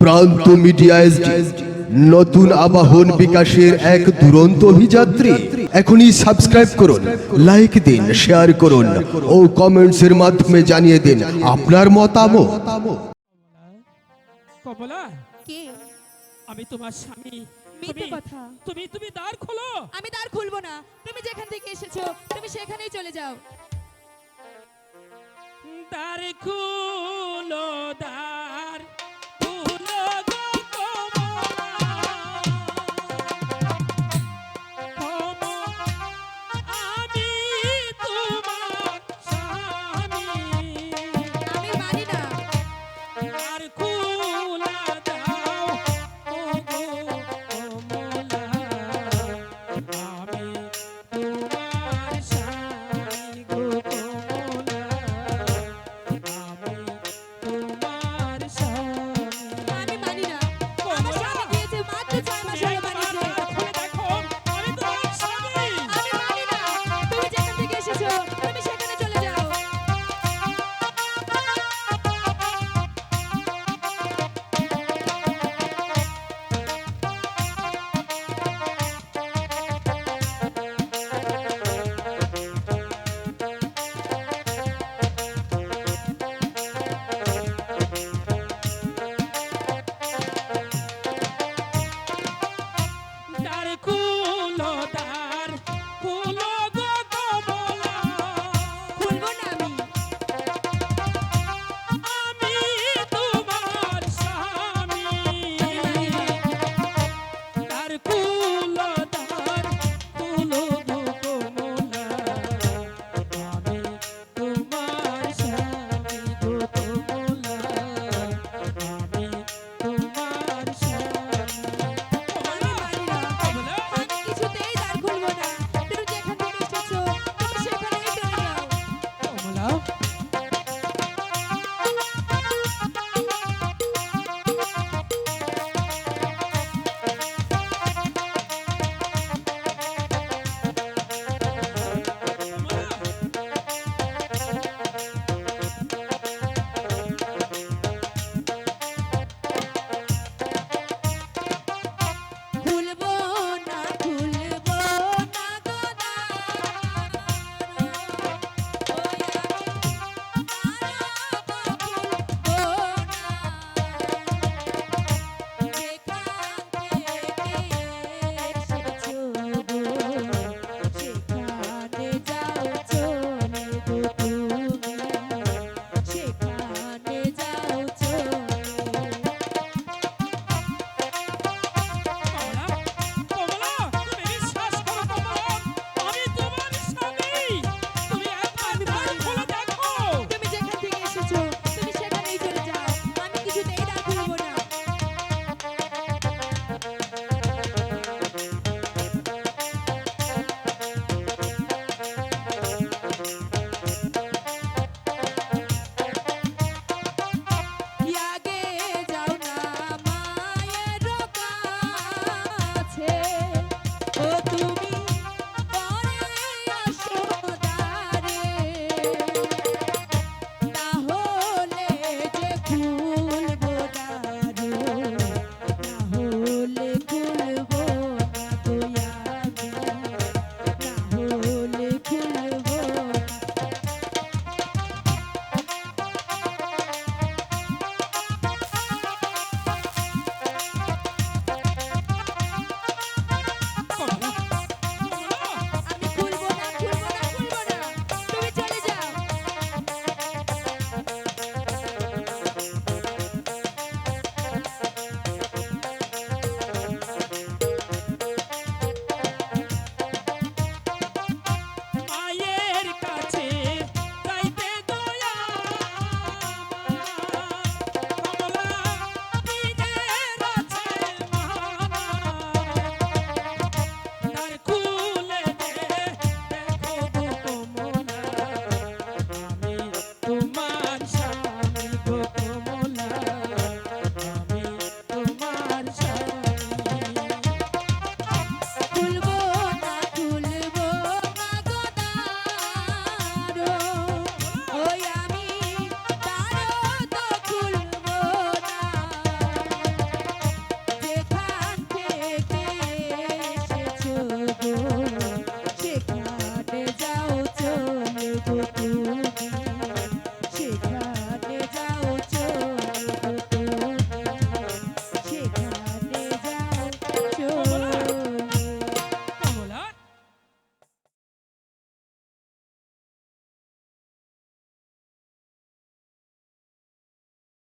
প্রান্ত media SD নতুন আবাহন বিকাশের এক দুরন্ত অভিযাত্রী। এখনই সাবস্ক্রাইব করুন লাইক দিন শেয়ার করুন ও কমেন্টসের মাধ্যমে জানিয়ে দিন আপনার মতামত। কমলা কে? আমি তোমার স্বামী। মিথ্যে কথা। তুমি তুমি দ্বার খোলো। আমি দ্বার খুলবো না। তুমি যেখান থেকে এসেছ তুমি সেখানেই চলে যাও। দ্বার খুলো দ্বার